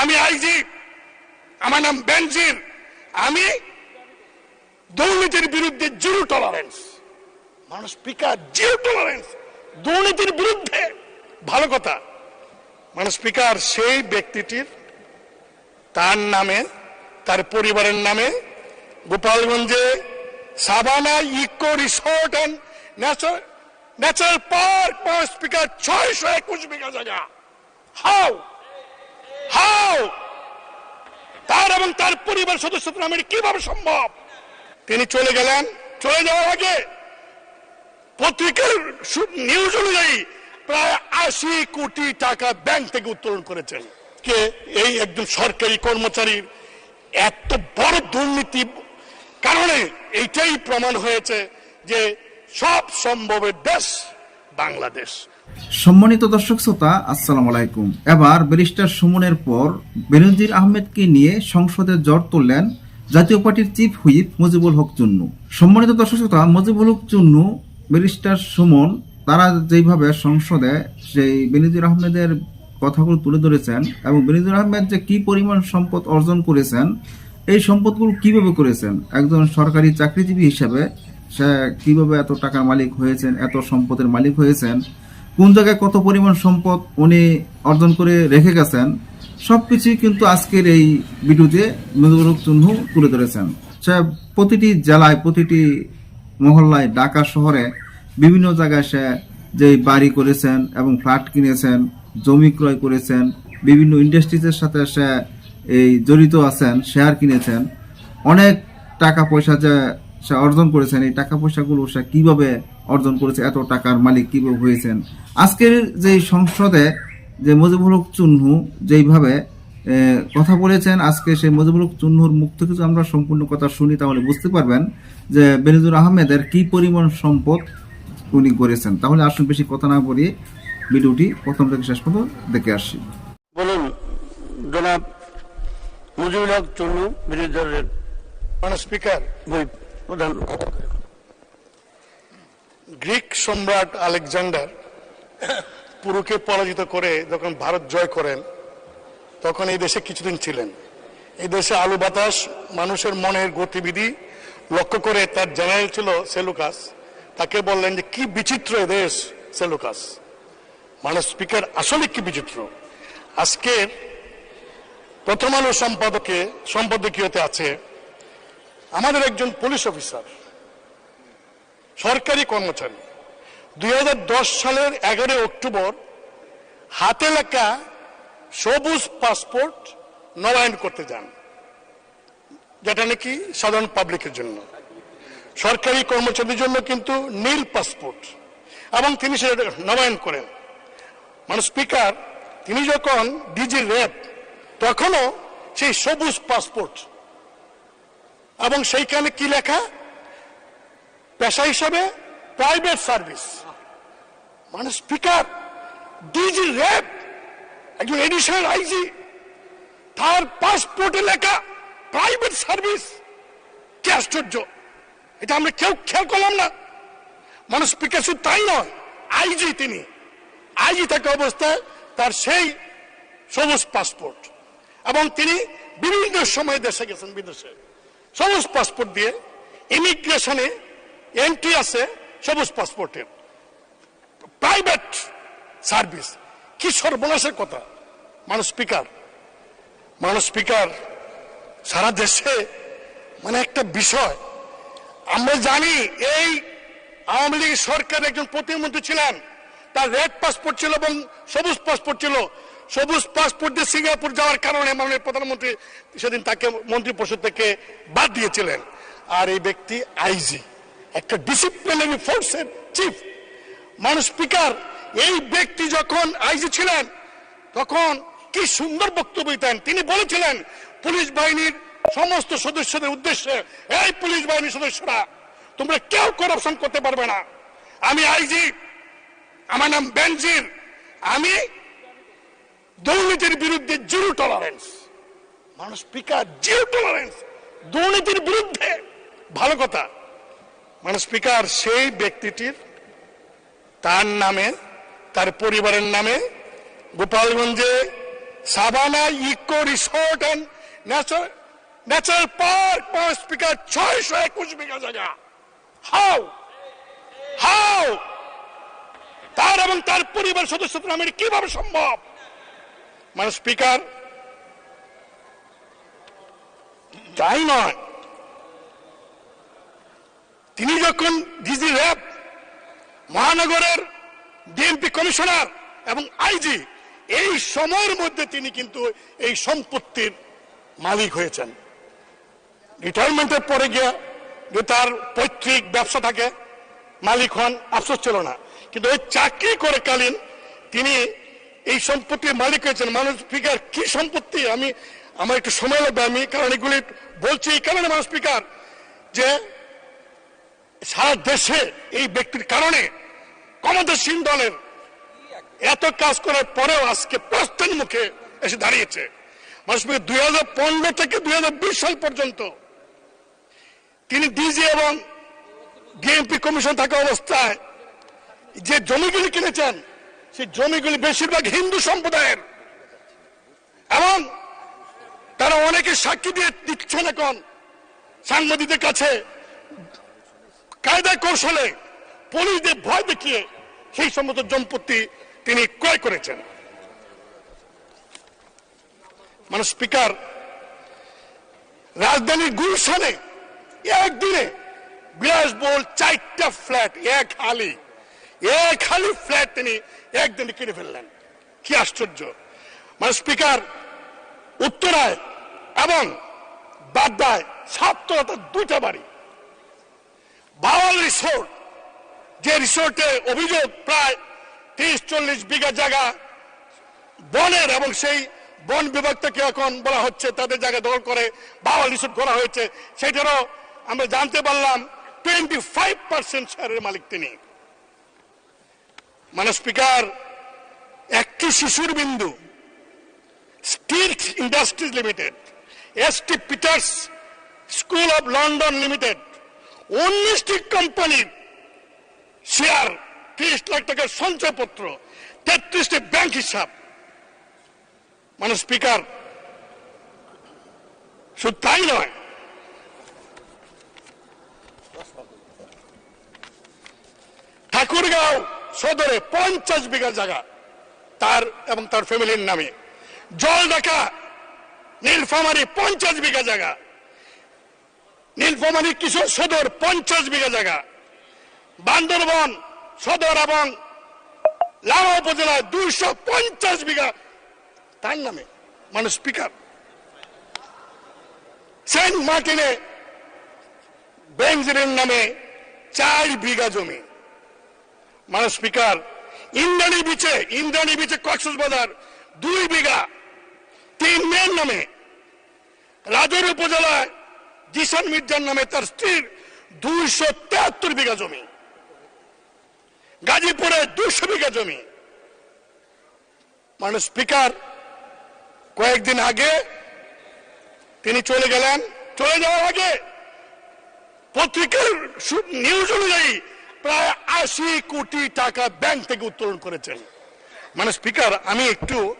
আমি আইজি, আমার নাম বেনজির। আমি দুর্নীতির বিরুদ্ধে জিরো টলারেন্স মানুষ স্পিকার জিরো টলারেন্স দুর্নীতির বিরুদ্ধে ভালো কথা। মানে স্পিকার সেই ব্যক্তিটির তার নামে, তার পরিবারের নামে গোপালগঞ্জে Sabana eco resort and natural park speaker ছয়শো একুশ বিঘা জায়গা। হাউ? হাউ তার এবং তার পরিবার সদস্যদের নামে এটা কীভাবে সম্ভব? তিনি চলে গেলেন। চলে যাওয়ার আগে পত্রিকার নিউজ অনুযায়ী প্রায় আশি কোটি টাকা ব্যাংক থেকে উত্তোলন করেছেন। কে? এই একজন সরকারি কর্মচারীর এত বড় দুর্নীতি কারণে এইটাই প্রমাণ হয়েছে যে সব সম্ভবের দেশ বাংলাদেশ। সম্মানিত দর্শক শ্রোতা, আসসালামু আলাইকুম। এবার ব্যারিস্টার সুমনের পর বেনজির আহমেদকে নিয়ে সংসদে জ্বর তুললেন জাতীয় পার্টির চিফ হুইপ মুজিবুল হক চুন্নু। সম্মানিত দর্শক শ্রোতা, মুজিবুল হক চুন্নু, ব্যারিস্টার সুমন, তারা যেইভাবে সংসদে সেই বেনজির আহমেদের কথাগুলো তুলে ধরেছেন এবং বেনজির আহমেদ যে কি পরিমাণ সম্পদ অর্জন করেছেন, এই সম্পদগুলো কীভাবে করেছেন, একজন সরকারি চাকরিজীবী হিসেবে সে কীভাবে এত টাকার মালিক হয়েছেন, এত সম্পদের মালিক হয়েছেন কোন জায়গায় কত পরিমাণ সম্পদ উনি অর্জন করে রেখে গেছেন, সবকিছুই কিন্তু আজকের এই ভিডিওতে মেজবুল চিহ্ন তুলে ধরেছেন। সে প্রতিটি জেলায়, প্রতিটি মহল্লায়, ঢাকা শহরে বিভিন্ন জায়গায় সে যে বাড়ি করেছেন এবং ফ্ল্যাট কিনেছেন, জমি ক্রয় করেছেন, বিভিন্ন ইন্ডাস্ট্রিজের সাথে সে এই জড়িত আছেন শেয়ার কিনেছেন, অনেক টাকা পয়সা যে সে অর্জন করেছেন এই টাকা পয়সাগুলো সে কীভাবে অর্জন করেছে এত টাকার মালিক কীভাবে হয়েছেন? আজকের যে সংসদে যে মুজিবুল হক চুন্নু যেইভাবে কথা বলেছেন আজকে সেই মুজিবুল হক চুন্নুর মুখ থেকে যদি আমরা সম্পূর্ণ কথা শুনি তাহলে বুঝতে পারবেন যে বেনজুর আহমেদের কি পরিমাণ সম্পদ উনি করেছেন তাহলে আসুন বেশি কথা না বলি ভিডিওটি প্রথম থেকে শেষ পর্যন্ত দেখে আসি। বলুন জনাব মুজিবুল হক চন্নু বিরোধী দলের মানে স্পিকার প্রধান গ্রিক সম্রাট আলেকজান্ডার পুরুকে পরাজিত করে যখন ভারত জয় করেন, তখন এই দেশে কিছুদিন ছিলেন। এই দেশে আলু বাতাস, মানুষের মনের গতিবিধি লক্ষ্য করে তার জেনারেল ছিল সেলুকাস তাকে বললেন যে, কি বিচিত্র দেশ সেলুকাস মানে স্পিকার, আসলে কি বিচিত্র? আজকে প্রথম আলো সম্পাদকে সম্পাদকীয়তে আছে আমাদের একজন পুলিশ অফিসার, সরকারি কর্মচারী। দুই হাজার দশ সালের এগারো অক্টোবর হাতে লেখা সবুজ পাসপোর্ট নবায়ন করতে যান, যেটা নাকি সাধারণ পাবলিকের জন্য। সরকারি কর্মচারীদের জন্য কিন্তু নীল পাসপোর্ট, এবং তিনি সেটা নবায়ন করেন। মানে স্পিকার, তিনি যখন ডিজি র্যাব তখনও সেই সবুজ পাসপোর্ট এবং সেইখানে কি লেখা? পেশা হিসাবে প্রাইভেট সার্ভিস মানে স্পিকার ডিজি র্যাব একজন এডিশনাল আইজি তার পাসপোর্টে লেখা প্রাইভেট সার্ভিস কি আশ্চর্য! এটা আমরা কেউ খেয়াল করলাম না। মানে স্পিকার শুধু তাই নয় আইজি তিনি। আইজি থাকা অবস্থায় তার সেই সবুজ পাসপোর্ট এবং তিনি বিভিন্ন সময় দেশে গেছেন, বিদেশে। সবুজ পাসপোর্ট দিয়ে, ইমিগ্রেশনে এন্ট্রি আছে সবুজ পাসপোর্টের প্রাইভেট সার্ভিস কি সর্বনাশের কথা। মানুষ স্পিকার মানুষ স্পিকার সারা দেশে। মানে একটা বিষয়। আমরা জানি এই আওয়ামী লীগ সরকার একজন প্রতিমন্ত্রী ছিলেন। তার রেড পাসপোর্ট ছিল এবং সবুজ পাসপোর্ট ছিল। সবুজ পাসপোর্ট দিয়ে সিঙ্গাপুর যাওয়ার কারণে মাননীয় প্রধানমন্ত্রী সেদিন তাকে মন্ত্রী পরিষদ থেকে বাদ দিয়েছিলেন। আর এই ব্যক্তি আইজি, একটা ডিসিপ্লিনারি ফোর্সের চিফ মানুষ স্পিকার, এই ব্যক্তি যখন আইজি ছিলেন, তখন কি সুন্দর বক্তব্য দিতেন। তিনি বলেছিলেন, পুলিশ বাহিনীর সমস্ত সদস্যদের উদ্দেশ্যে, এই পুলিশ বাহিনীর সদস্যরা, তোমরা কেউ করাপশন করতে পারবে না। আমি আইজি, আমার নাম বেনজির। আমি দুর্নীতির বিরুদ্ধে জিরো টলারেন্স মানুষ স্পিকার, জিরো টলারেন্স দুর্নীতির বিরুদ্ধে ভালো কথা। মানে স্পিকার সেই ব্যক্তিটির, তার নামে, তার পরিবারের নামে গোপালগঞ্জে Sabana eco resort and natural park পাঁচ স্পিকার ছয়শো একুশ বিঘা জায়গা। হাও! হাও! তার এবং তার পরিবার সদস্যদের নামে কীভাবে সম্ভব? মানে স্পিকার তাই নয় তিনি যখন ডিজি র্যাব মহানগরের ডিএমপি কমিশনার এবং আইজি এই সময়ের মধ্যে তিনি কিন্তু এই সম্পত্তির মালিক হয়েছেন। রিটায়ারমেন্টের পরে গিয়ে যে তার পৈতৃক ব্যবসা থাকে, মালিক হন, আফসোস ছিল না। কিন্তু ওই চাকরি করে কালীন তিনি এই সম্পত্তির মালিক হয়েছেন। মানুষ স্পিকার কি সম্পত্তি? আমি, আমার একটু সময় লাগবে, আমি কারণ এগুলি বলছি এই কারণে মানুষ স্পিকার যে সারা দেশে এই ব্যক্তির কারণে ক্ষমতাসীন দলের এত কাজ করার পরেও আজকে প্রস্থান মুখে এসে দাঁড়িয়েছে। মানুষ দুই হাজার পনেরো থেকে দুই হাজার বিশ সাল পর্যন্ত তিনি ডিজি এবং ডিএমপি কমিশন থাকা অবস্থায় যে জমিগুলি কিনেছেন সেই জমিগুলি বেশিরভাগ হিন্দু সম্প্রদায়ের। এবং তারা অনেকে সাক্ষী দিয়ে দিচ্ছেন এখন সাংবাদিকদের কাছে। কায়দা কৌশলে পুলিশদের ভয় দেখিয়ে সেই সমস্ত সম্পত্তি তিনি ক্রয় করেছেন। মানে স্পিকার, রাজধানীর গুলশানে একদিনে বিলাসবহুল চারটা ফ্ল্যাট, এক হালি এক হালি ফ্ল্যাট তিনি একদিনে কিনে ফেললেন। কি আশ্চর্য। মানে স্পিকার উত্তরায় এবং বাড্ডায় সাততলাতে দুইটা বাড়ি। বাওয়াল রিসোর্ট, যে রিসোর্টে অভিযোগ প্রায় তিরিশ চল্লিশ বিঘা জায়গা বনের এবং সেই বন বিভাগ থেকে এখন বলা হচ্ছে তাদের জায়গা দখল করে বাওয়াল রিসোর্ট করা হয়েছে। সেটারও আমরা জানতে পারলাম টোয়েন্টি ফাইভ পার্সেন্ট শেয়ারের মালিক তিনি। মানে স্পিকার একটি শিশুর Bindu steel industries limited, S T Peter's school of London limited উনিশটি কোম্পানির শেয়ার, তিরিশ লাখ টাকার সঞ্চয়পত্র তেত্রিশটি ব্যাংক হিসাব। মানে স্পিকার শুধু তাই নয়, ঠাকুরগাঁও সদরে পঞ্চাশ বিঘা জায়গা তার এবং তার ফ্যামিলির নামে। জল ঢাকা, নীলফামারি পঞ্চাশ বিঘা জায়গা। নীলফামারি কিশোর সদর পঞ্চাশ বিঘা জায়গা। বান্দরবন সদর এবং লামা উপজেলায় দুইশো পঞ্চাশ বিঘা তার নামে মানে স্পিকার সেন্ট মার্টিনে বেঞ্জিনের নামে চার বিঘা জমি। মানে স্পিকার, ইন্দ্রাণী বিচে ইন্দ্রাণী বিচে কক্সবাজার দুই বিঘা, তিন মেয়ের নামে, রাজর উপজেলায় জিসান মির্জার নামে তার স্ত্রীর দুইশো তেহাত্তর বিঘা জমি। গাজীপুরে দুশো বিঘা জমি। মানে স্পিকার, কয়েকদিন আগে তিনি চলে গেলেন। চলে যাওয়ার আগে পত্রিকার নিউজ অনুযায়ী প্রায় আশি কোটি টাকা ব্যাংক থেকে উত্তোলন করেছেন। মানে স্পিকার, আমি একটু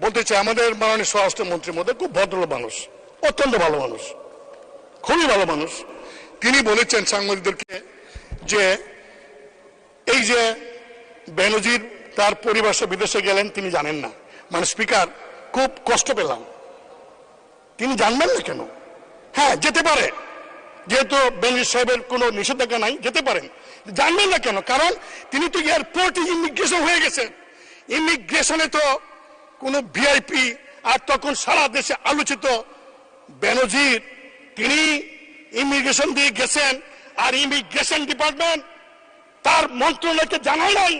বলতে চাই, আমাদের মাননীয় স্বরাষ্ট্রমন্ত্রীর মধ্যে খুব ভদ্র মানুষ, অত্যন্ত ভালো মানুষ, খুবই ভালো মানুষ। তিনি বলেছেন সাংবাদিকদেরকে যে, এই যে বেনজির তার পরিবার বিদেশে গেলেন, তিনি জানেন না। মানে স্পিকার, খুব কষ্ট পেলাম। তিনি জানবেন না কেন? হ্যাঁ যেতে পারে। যেহেতু বেনজির সাহেবের কোনো নিষেধাজ্ঞা নাই, যেতে পারেন। জানবেন না কেন? কারণ তিনি তো এয়ারপোর্টে ইমিগ্রেশন হয়ে গেছেন। ইমিগ্রেশনে তো কোনো ভিআইপি, আর তখন সারা দেশে আলোচিত বেনজির, তিনি ইমিগ্রেশন দিয়ে গেছেন, আর ইমিগ্রেশন ডিপার্টমেন্ট তার মন্ত্রণালয়কে জানায় নাই,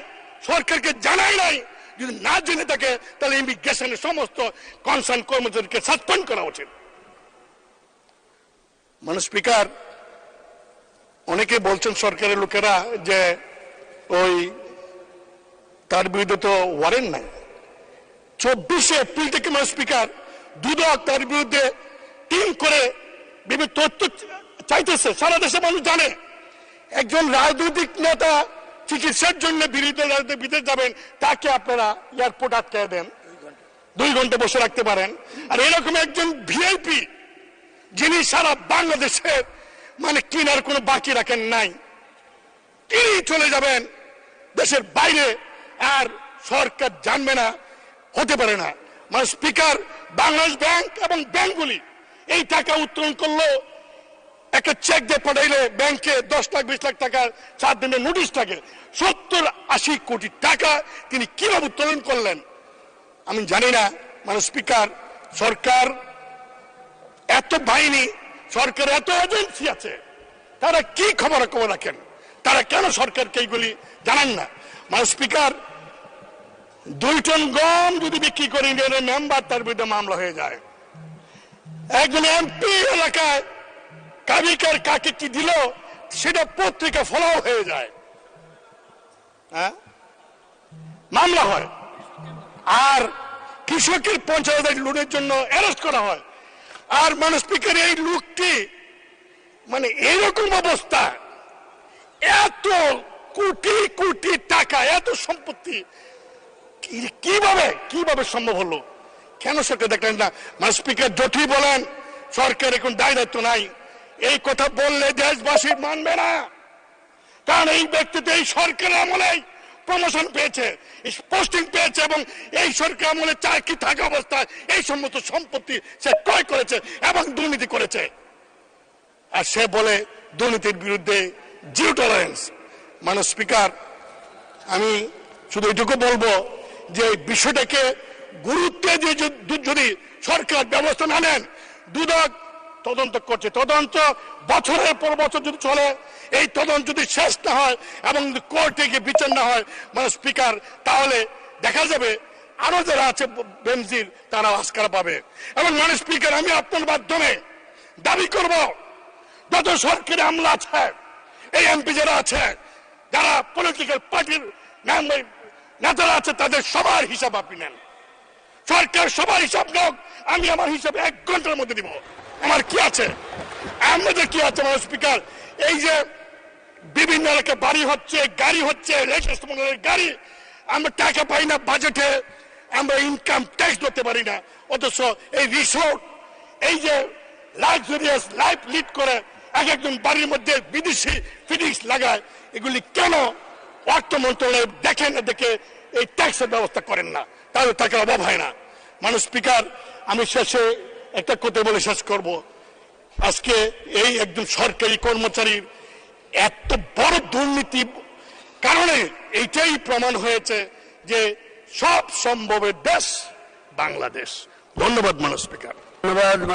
সরকারকে জানায় নাই। যদি না জেনে থাকে, তাহলে ইমিগ্রেশনের সমস্ত কনসার্ন কর্মচারীকে সাসপেন্ড করা উচিত। মানে স্পিকার, অনেকে বলছেন সরকারের লোকেরা যে ওই তার বিরুদ্ধে তো ওয়ারেন্ট নাই। চব্বিশে এপ্রিল থেকে মানে স্পিকার, দুদক তার বিরুদ্ধে টিম করে বিভিন্ন তথ্য চাইতেছে। সারা দেশে মানুষ জানে, একজন রাজনৈতিক নেতা চিকিৎসার জন্য বিরোধী রাজনৈতিক বিদেশ যাবেন, তাকে আপনারা এয়ারপোর্ট আটকে দেন। দুই ঘণ্টা বসে রাখতে পারেন। আর এরকম একজন ভিআইপি যিনি সারা বাংলাদেশের মানে কিনার কোনো বাকি রাখেন নাই তিনি চলে যাবেন দেশের বাইরে। আর সরকার জানবে না, হতে পারে না। মানে স্পিকার, বাংলাদেশ ব্যাংক এবং ব্যাংকগুলি এই টাকা উত্তোলন করল। একটা চেক দিয়ে পাঠাইলে ব্যাংকে দশ লাখ, বিশ লাখ টাকার চার দিনের নোটিশ থাকে সত্তর, আশি কোটি টাকা তিনি কীভাবে উত্তোলন করলেন? আমি জানি না। মানে স্পিকার, সরকার এত বাহিনী সরকার এত এজেন্সি আছে, তারা কি খবর খবর রাখেন? তারা কেন সরকারকে এইগুলি জানান না? মানে স্পিকার, দুই টন গম যদি বিক্রি করে ইন্ডিয়ানের মেম্বার তার বিরুদ্ধে মামলা হয়ে যায়। একজন এমপি এলাকায় কাবিকার কাকে কি দিল, সেটা পত্রিকা ফলাও হয়ে যায়। হ্যাঁ? মামলা হয়। আর কৃষকের পঞ্চায়েত লুটের জন্য অ্যারেস্ট করা হয়। আর মানে স্পিকার এই লোকটি মানে এরকম অবস্থা, এত কোটি কোটি টাকা, এত সম্পত্তি কীভাবে কীভাবে সম্ভব হলো? কেন সেটা দেখলেন না? মানে স্পিকার জটি বলেন সরকার এখন দায় দায়িত্ব নাই। এই কথা বললে দেশবাসী মানবে না। কারণ এই ব্যক্তিতে এই সরকারের আমলেই প্রমোশন পেয়েছে পোস্টিং পেয়েছে এবং এই সরকার আমলে চাকরি থাকা অবস্থায় এই সমস্ত সম্পত্তি সে ক্রয় করেছে এবং দুর্নীতি করেছে। আর সে বলে দুর্নীতির বিরুদ্ধে জিরো টলারেন্স মানে স্পিকার, আমি শুধু এটুকু বলব যে এই বিষয়টাকে গুরুত্ব দিয়ে যদি- যদি সরকার ব্যবস্থা না নেন, দুদক তদন্ত করছে। তদন্ত বছরের পর বছর যদি চলে, এই তদন্ত যদি শেষ না হয় এবং কোর্টে গিয়ে বিচার না হয় মানে স্পিকার, তাহলে দেখা যাবে আরও যারা আছে বেমজির তারা আস্কার পাবে। এবং মানে স্পিকার, আমি আপনার মাধ্যমে দাবি করব, যত সরকারি আমলা আছে, এই এমপি যারা আছে, যারা পলিটিক্যাল পার্টির নেতারা আছে, তাদের সবার হিসাব আপনি নেন। সরকার সবার হিসাব নোক আমি আমার হিসাব এক ঘণ্টার মধ্যে দিব। আমার কি আছে? আমাদের কি আছে আমার স্পিকার? এই যে বিভিন্ন এলাকায় বাড়ি হচ্ছে, গাড়ি হচ্ছে গাড়ি, আমরা টাকা পাই না বাজেটে, আমরা ইনকাম ট্যাক্স করতে পারি না। অথচ এই রিসোর্ট এই যে লাক্সারিয়াস লাইফ লিড করে এক একজন বাড়ির মধ্যে বিদেশি ফিটিংস লাগায়, এগুলি কেন অর্থ মন্ত্রণালয় দেখেন না দেখে এই ট্যাক্সের ব্যবস্থা করেন না? তাহলে টাকার অভাব হয় না। মানুষ স্পিকার, আমি শেষে একটা কথা বলে শেষ করব। আজকে এই একজন সরকারি কর্মচারীর এত বড় দুর্নীতি কারণে এইটাই প্রমাণ হয়েছে যে সব সম্ভবের দেশ বাংলাদেশ। ধন্যবাদ মানুষ স্পিকার। ধন্যবাদ